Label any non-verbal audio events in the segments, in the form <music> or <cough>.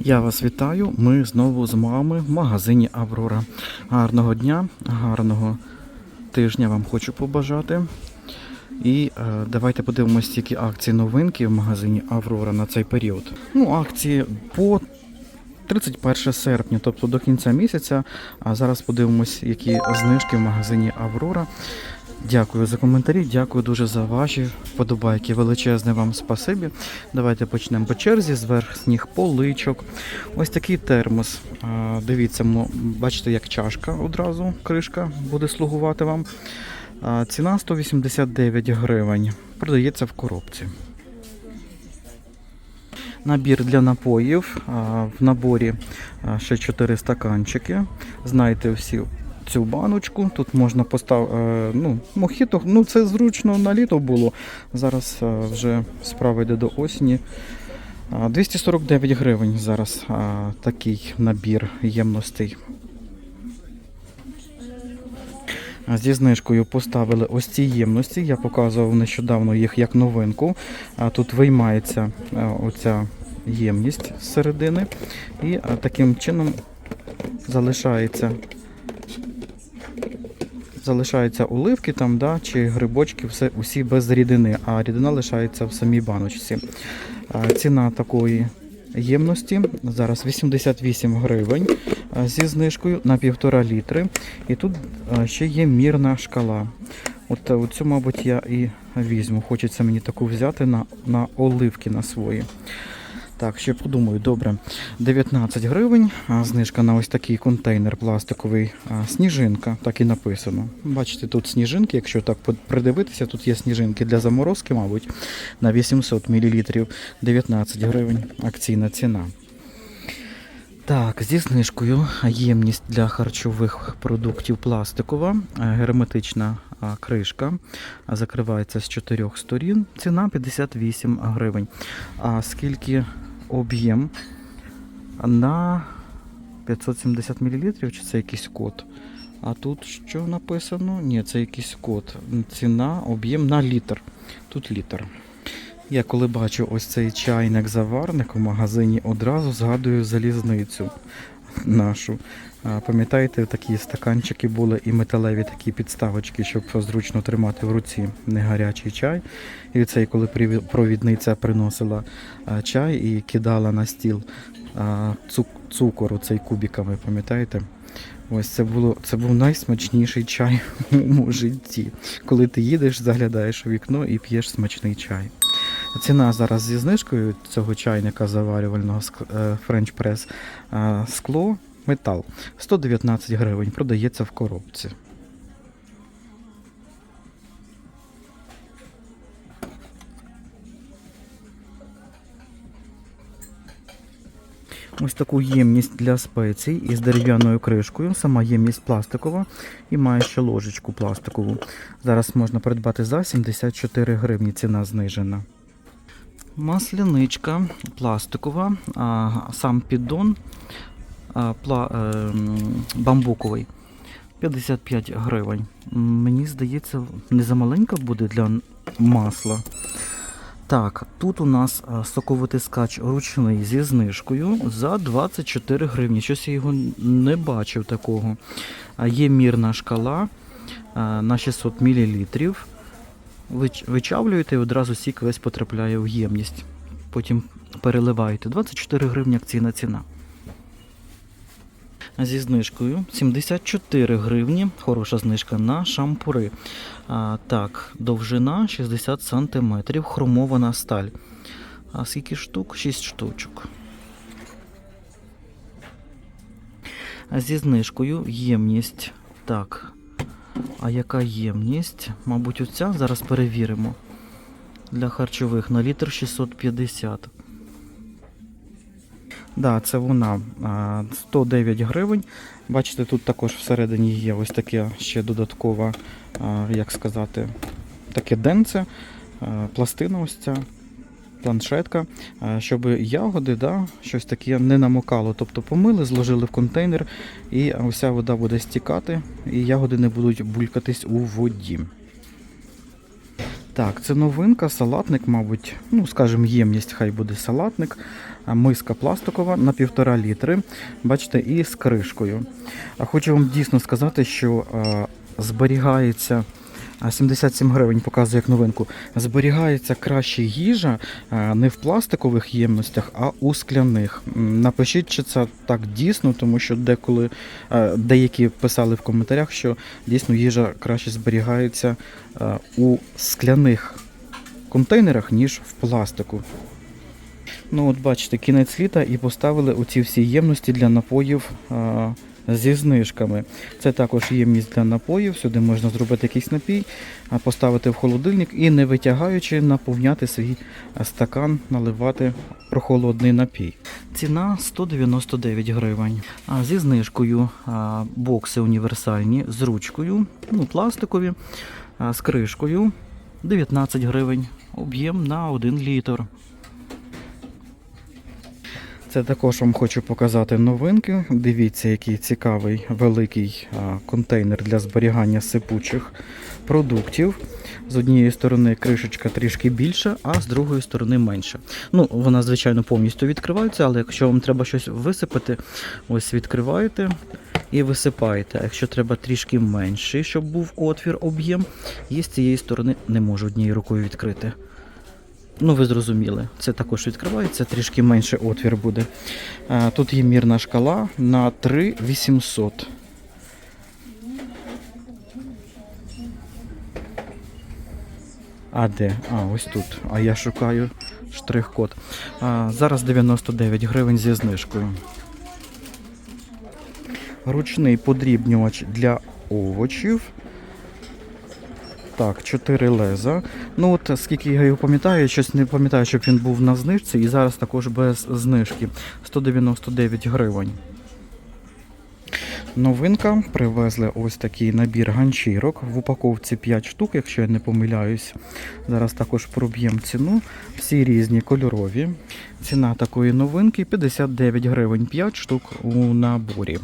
Я вас вітаю. Ми знову з мами в магазині Аврора. Гарного дня, гарного тижня вам хочу побажати. І е, давайте подивимося, які акції новинки в магазині Аврора на цей період. Ну, акції по 31 серпня, тобто до кінця місяця. А зараз подивимось, які знижки в магазині Аврора. Дякую за коментарі, дякую дуже за ваші вподобайки. Величезне вам спасибі. Давайте почнемо по черзі з верхніх поличок. Ось такий термос. Дивіться, бачите, як чашка одразу, кришка буде слугувати вам. Ціна 189 гривень. Продається в коробці. Набір для напоїв. В наборі ще 4 стаканчики. Знаєте всі цю баночку. Тут можна поставити ну, мохіто. Ну, це зручно на літо було. Зараз вже справа йде до осені. 249 гривень зараз такий набір ємностей. Зі знижкою поставили ось ці ємності. Я показував нещодавно їх як новинку. Тут виймається оця ємність з середини, і таким чином залишається. Залишаються оливки там, да, чи грибочки, все, усі без рідини, а рідина лишається в самій баночці. Ціна такої ємності зараз 88 гривень зі знижкою на півтора літри. І тут ще є мірна шкала. От е, оцю, мабуть, я і візьму. Хочеться мені таку взяти на, на оливки на свої. Так, ще подумаю, добре. 19 гривень, а знижка на ось такий контейнер пластиковий. Сніжинка, так і написано. Бачите, тут сніжинки, якщо так придивитися, тут є сніжинки для заморозки, мабуть, на 800 мл 19 гривень акційна ціна. Так, зі знижкою ємність для харчових продуктів пластикова, герметична кришка, закривається з чотирьох сторін. Ціна 58 гривень. А скільки об'єм на 570 мл, чи це якийсь код? А тут що написано? Ні, це якийсь код. Ціна, об'єм на літр. Тут літр. Я коли бачу ось цей чайник-заварник в магазині, одразу згадую залізницю нашу. Пам'ятаєте, такі стаканчики були і металеві такі підставочки, щоб зручно тримати в руці не гарячий чай. І цей, коли провідниця приносила чай і кидала на стіл цукор цей кубиками, пам'ятаєте? Ось це було це був найсмачніший чай у моєму житті. Коли ти їдеш, заглядаєш у вікно і п'єш смачний чай. Ціна зараз зі знижкою цього чайника заварювального е, French Press скло метал 119 гривень. Продається в коробці. Ось таку ємність для спецій із дерев'яною кришкою. Сама ємність пластикова і має ще ложечку пластикову. Зараз можна придбати за 74 гривні. Ціна знижена. Масляничка пластикова, а, сам піддон бамбуковий. 55 гривень. Мені здається, не замаленька буде для масла. Так, тут у нас а, соковитискач ручний зі знижкою за 24 гривні. Щось я його не бачив такого. Є мірна шкала на 600 мл. Вичавлюєте і одразу сік весь потрапляє в ємність. Потім переливаєте. 24 гривні акційна ціна. Зі знижкою 74 гривні. Хороша знижка на шампури. А, так, довжина 60 см, хромована сталь. А скільки штук? 6 штучок. Зі знижкою ємність. Так. А яка ємність? Мабуть, оця зараз перевіримо. Для харчових на літр 650. Да, це вона 109 гривень. Бачите, тут також всередині є ось таке ще додаткове, як сказати, таке денце, пластина ось ця, планшетка, щоб ягоди, да, щось таке не намокало. Тобто помили, зложили в контейнер, і вся вода буде стікати, і ягоди не будуть булькатись у воді. Так, це новинка, салатник, мабуть, ну, скажімо, ємність, хай буде салатник. Миска пластикова на півтора літри. Бачите, і з кришкою. Хочу вам дійсно сказати, що е, зберігається. 77 гривень показує як новинку. Зберігається краще їжа е, не в пластикових ємностях, а у скляних. Напишіть, чи це так дійсно, тому що деколи е, деякі писали в коментарях, що дійсно їжа краще зберігається у скляних контейнерах, ніж в пластику. Ну, от бачите, кінець літа і поставили оці всі ємності для напоїв а, зі знижками. Це також ємність для напоїв. Сюди можна зробити якийсь напій, поставити в холодильник і не витягаючи, наповняти свій стакан, наливати прохолодний напій. Ціна 199 гривень. А зі знижкою а, бокси універсальні з ручкою, ну, пластикові, а, з кришкою 19 гривень. Об'єм на 1 літр. Це також вам хочу показати новинки. Дивіться, який цікавий великий контейнер для зберігання сипучих продуктів. З однієї сторони кришечка трішки більша, а з другої сторони менша. Ну, вона, звичайно, повністю відкривається, але якщо вам треба щось висипати, ось відкриваєте і висипаєте. А якщо треба трішки менший, щоб був отвір, об'єм, і з цієї сторони не можу однією рукою відкрити. Ну, ви зрозуміли, це також відкривається, трішки менше отвір буде. Тут є мірна шкала на 3800. А де? А, ось тут. А я шукаю штрих-код. Зараз 99 гривень зі знижкою. Ручний подрібнювач для овочів. Так, 4 леза. Ну от скільки я його пам'ятаю, я щось не пам'ятаю, щоб він був на знижці, і зараз також без знижки 199 гривень. Новинка привезли ось такий набір ганчірок. В упаковці 5 штук, якщо я не помиляюсь. Зараз також проб'ємо ціну. Всі різні кольорові. Ціна такої новинки 59 гривень 5 штук у наборі.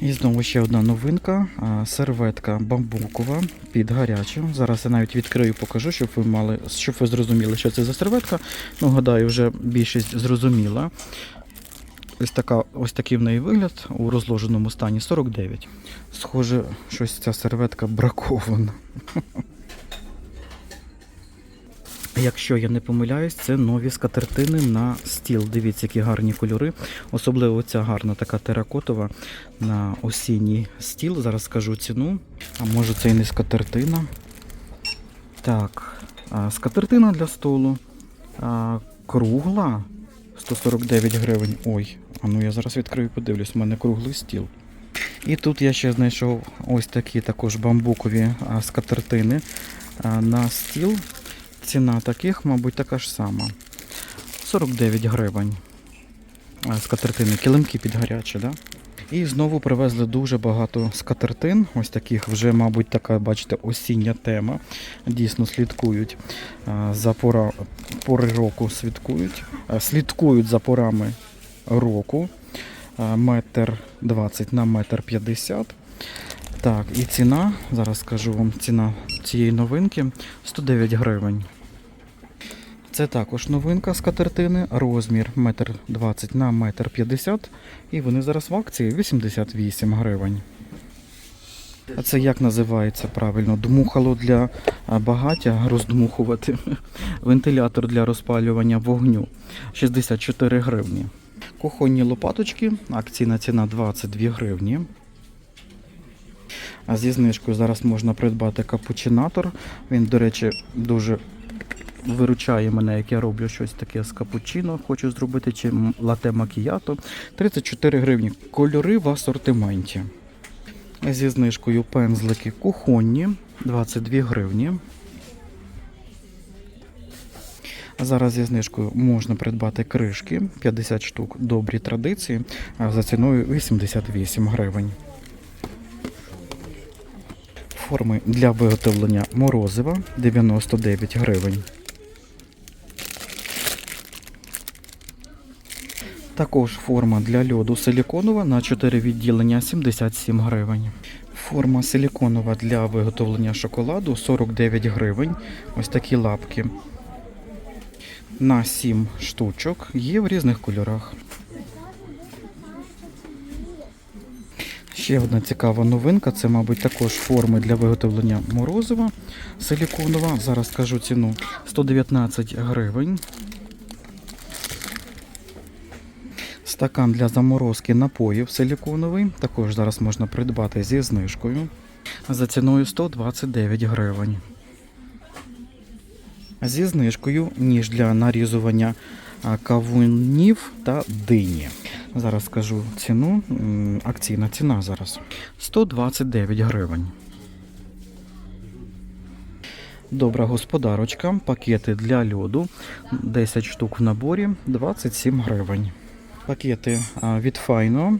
І знову ще одна новинка. Серветка бамбукова під гарячу. Зараз я навіть відкрию, покажу, щоб ви мали, щоб ви зрозуміли, що це за серветка. Ну, гадаю, вже більшість зрозуміла. Ось, така, ось такий в неї вигляд у розложеному стані 49. Схоже, щось ця серветка бракована. Якщо я не помиляюсь, це нові скатертини на стіл. Дивіться, які гарні кольори. Особливо ця гарна така теракотова на осінній стіл. Зараз скажу ціну. А може це і не скатертина. Так, скатертина для столу. Кругла 149 гривень. Ой, а ну я зараз відкрию і подивлюсь, у мене круглий стіл. І тут я ще знайшов ось такі також бамбукові скатертини на стіл. Ціна таких, мабуть, така ж сама. 49 гривень. Скатертини, килимки під гарячі, да? І знову привезли дуже багато скатертин. Ось таких вже, мабуть, така, бачите, осіння тема. Дійсно слідкують за пора, пори року слідкують. Слідкують за порами року. Метр 20 на метр 50. Так, і ціна, зараз скажу вам ціна цієї новинки 109 гривень. Це також новинка з катертини, розмір 1,20 на 1,50 м. І вони зараз в акції 88 гривень. А це як називається правильно? Дмухало для багаття роздмухувати. <laughs> Вентилятор для розпалювання вогню 64 гривні. Кухонні лопаточки, акційна ціна 22 гривні. А зі знижкою зараз можна придбати капучинатор. Він, до речі, дуже виручає мене, як я роблю щось таке з капучино, хочу зробити, чи лате макіято. 34 гривні. Кольори в асортименті. Зі знижкою пензлики кухонні 22 гривні. Зараз зі знижкою можна придбати кришки 50 штук добрі традиції за ціною 88 гривень. Форми для виготовлення морозива 99 гривень. Також форма для льоду силіконова на 4 відділення 77 гривень. Форма силіконова для виготовлення шоколаду 49 гривень. Ось такі лапки. на 7 штучок. Є в різних кольорах. Ще одна цікава новинка це, мабуть, також форми для виготовлення морозива силіконова. Зараз скажу ціну 119 гривень. Стакан для заморозки напоїв силіконовий. Також зараз можна придбати зі знижкою. За ціною 129 гривень. Зі знижкою ніж для нарізування кавунів та дині. Зараз скажу ціну. Акційна ціна зараз 129 гривень. Добра господарочка, пакети для льоду, 10 штук в наборі, 27 гривень. Пакети від Файно,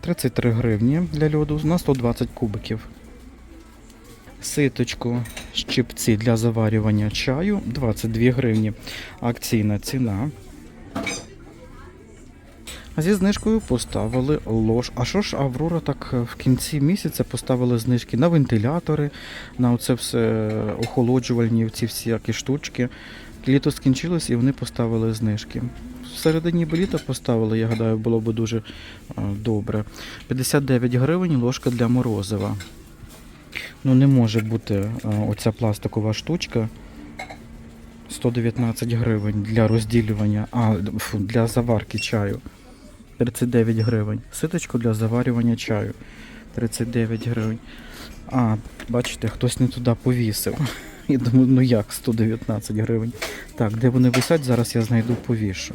33 гривні для льоду на 120 кубиків. Ситочку, щипці для заварювання чаю 22 гривні. Акційна ціна. Зі знижкою поставили лож. А що ж Аврора так е, в кінці місяця поставили знижки на вентилятори, на оце все охолоджувальні, ці всякі штучки. Літо скінчилось і вони поставили знижки. В середині б літа поставили, я гадаю, було б дуже е, добре. 59 гривень ложка для морозива. Ну не може бути е, оця пластикова штучка. 119 гривень для розділювання, а фу, для заварки чаю. 39 гривень. Ситочку для заварювання чаю. 39 гривень. А, бачите, хтось не туди повісив. Я думаю, ну як 119 гривень. Так, де вони висять, зараз я знайду повішу.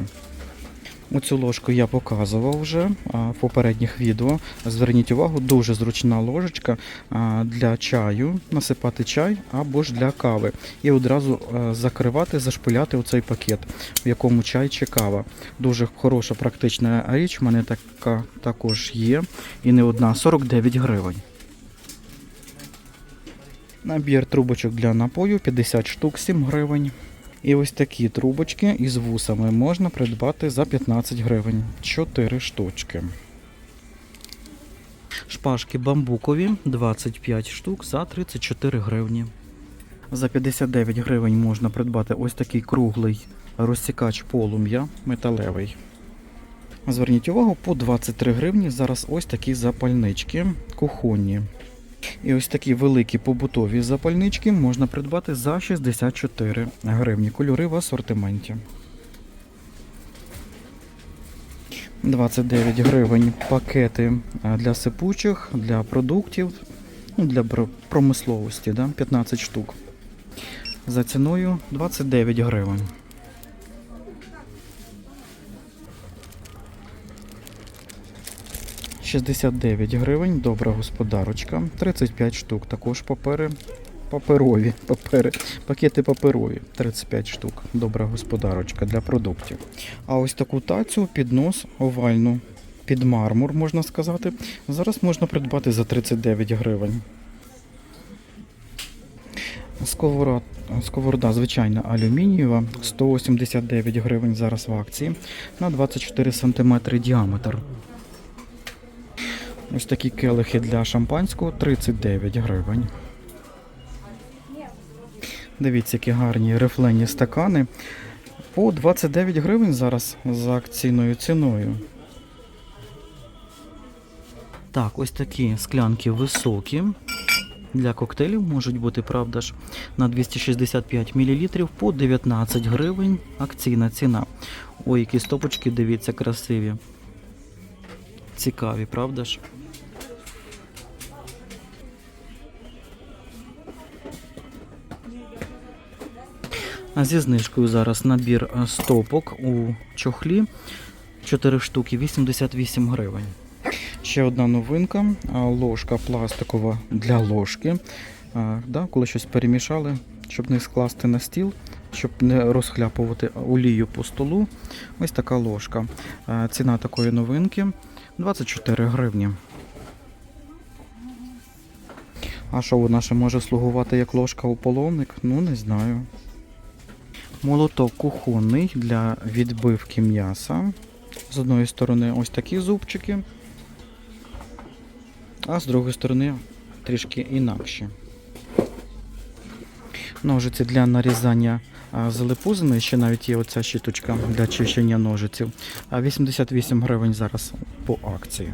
Оцю ложку я показував вже в попередніх відео. Зверніть увагу, дуже зручна ложечка для чаю, насипати чай або ж для кави. І одразу закривати, зашпиляти оцей пакет, в якому чай чи кава. Дуже хороша практична річ, в мене така також є. І не одна 49 гривень. Набір трубочок для напою 50 штук, 7 гривень. І ось такі трубочки із вусами можна придбати за 15 гривень. 4 штучки. Шпажки бамбукові 25 штук за 34 гривні. За 59 гривень можна придбати ось такий круглий розсікач полум'я металевий. Зверніть увагу, по 23 гривні зараз ось такі запальнички кухонні. І ось такі великі побутові запальнички можна придбати за 64 гривні. Кольори в асортименті. 29 гривень пакети для сипучих, для продуктів, ну, для промисловості, да? 15 штук. За ціною 29 гривень. – 69 гривень, добра господарочка, 35 штук, також папери, паперові, папери, пакети паперові, 35 штук, добра господарочка для продуктів. А ось таку тацю піднос овальну, під мармур, можна сказати, зараз можна придбати за 39 гривень. Сковорода, сковорода звичайна алюмінієва, 189 гривень зараз в акції на 24 см діаметр. Ось такі келихи для шампанського 39 гривень. Дивіться, які гарні рифлені стакани. По 29 гривень зараз за акційною ціною. Так, ось такі склянки високі. Для коктейлів можуть бути, правда ж, на 265 мл по 19 гривень. Акційна ціна. Ой, які стопочки, дивіться, красиві. Цікаві, правда ж? Зі знижкою зараз набір е, стопок у чохлі 4 штуки 88 гривень. Ще одна новинка, ложка пластикова для ложки. Да, коли щось перемішали, щоб не скласти на стіл, щоб не розхляпувати олію по столу. Ось така ложка. Ціна такої новинки 24 гривні. А що вона ще може слугувати як ложка у половник? Ну, не знаю. Молоток кухонний для відбивки м'яса. З одної сторони ось такі зубчики, а з другої сторони трішки інакші. Ножиці для нарізання а, залипузаний, ще навіть є оця щіточка для чищення ножиців. 88 гривень зараз по акції.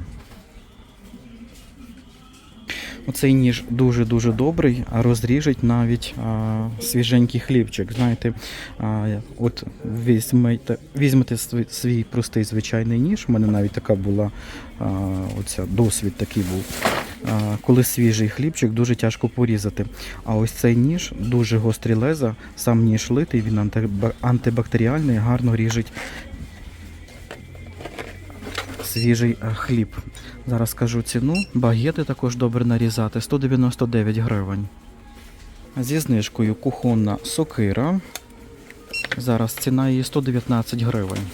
Оцей ніж дуже-дуже добрий, розріжить навіть а, свіженький хлібчик. Знаєте, а, от візьмете, візьмете свій простий звичайний ніж. У мене навіть така була а, оця, досвід такий був. А, коли свіжий хлібчик дуже тяжко порізати. А ось цей ніж дуже гострі леза, сам ніж литий, він антибактеріальний, гарно ріжить свіжий е, хліб. Зараз скажу ціну. Багети також добре нарізати 199 гривень. Зі знижкою кухонна сокира. Зараз ціна її 119 гривень.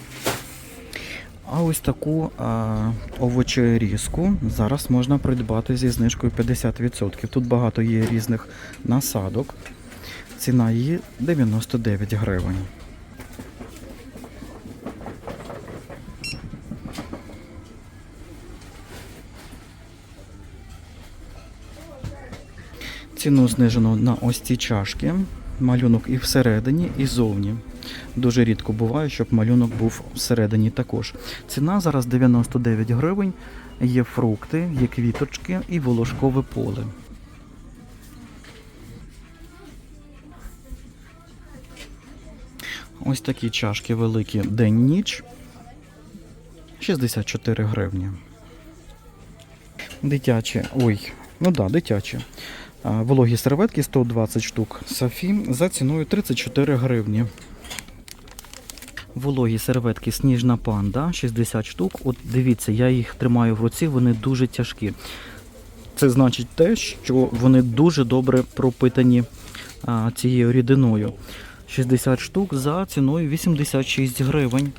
А ось таку а, овочерізку зараз можна придбати зі знижкою 50%. Тут багато є різних насадок. Ціна її 99 гривень. Ціну знижено на ось ці чашки. Малюнок і всередині, і зовні. Дуже рідко буває, щоб малюнок був всередині також. Ціна зараз 99 гривень. Є фрукти, є квіточки і волошкове поле. Ось такі чашки великі день-ніч. 64 гривні. Дитячі. Ой, ну да, дитячі. Вологі серветки 120 штук. Софі за ціною 34 гривні. Вологі серветки Сніжна панда 60 штук. От дивіться, я їх тримаю в руці, вони дуже тяжкі. Це значить те, що вони дуже добре пропитані цією рідиною. 60 штук за ціною 86 гривень.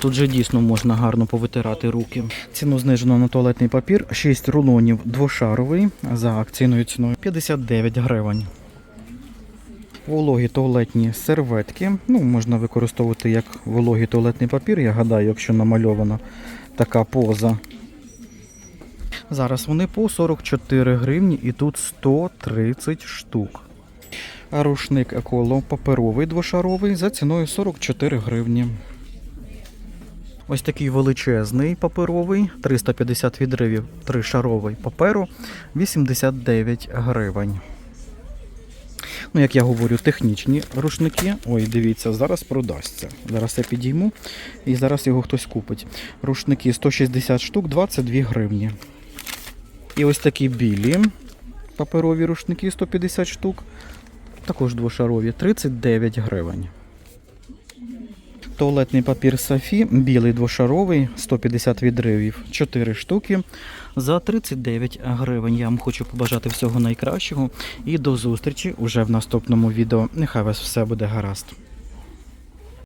Тут же дійсно можна гарно повитирати руки. Ціну знижено на туалетний папір 6 рулонів двошаровий за акційною ціною 59 гривень. Вологі туалетні серветки. Ну, можна використовувати як вологий туалетний папір, я гадаю, якщо намальована така поза. Зараз вони по 44 гривні і тут 130 штук. Рушник еколо паперовий двошаровий за ціною 44 гривні. Ось такий величезний паперовий, 350 відривів, тришаровий паперу, 89 гривень. Ну, як я говорю, технічні рушники. Ой, дивіться, зараз продасться. Зараз я підійму і зараз його хтось купить. Рушники 160 штук, 22 гривні. І ось такі білі паперові рушники 150 штук. Також двошарові, 39 гривень. Туалетний папір Софі, білий двошаровий, 150 відривів, 4 штуки за 39 гривень. Я вам хочу побажати всього найкращого і до зустрічі уже в наступному відео. Нехай вас все буде гаразд.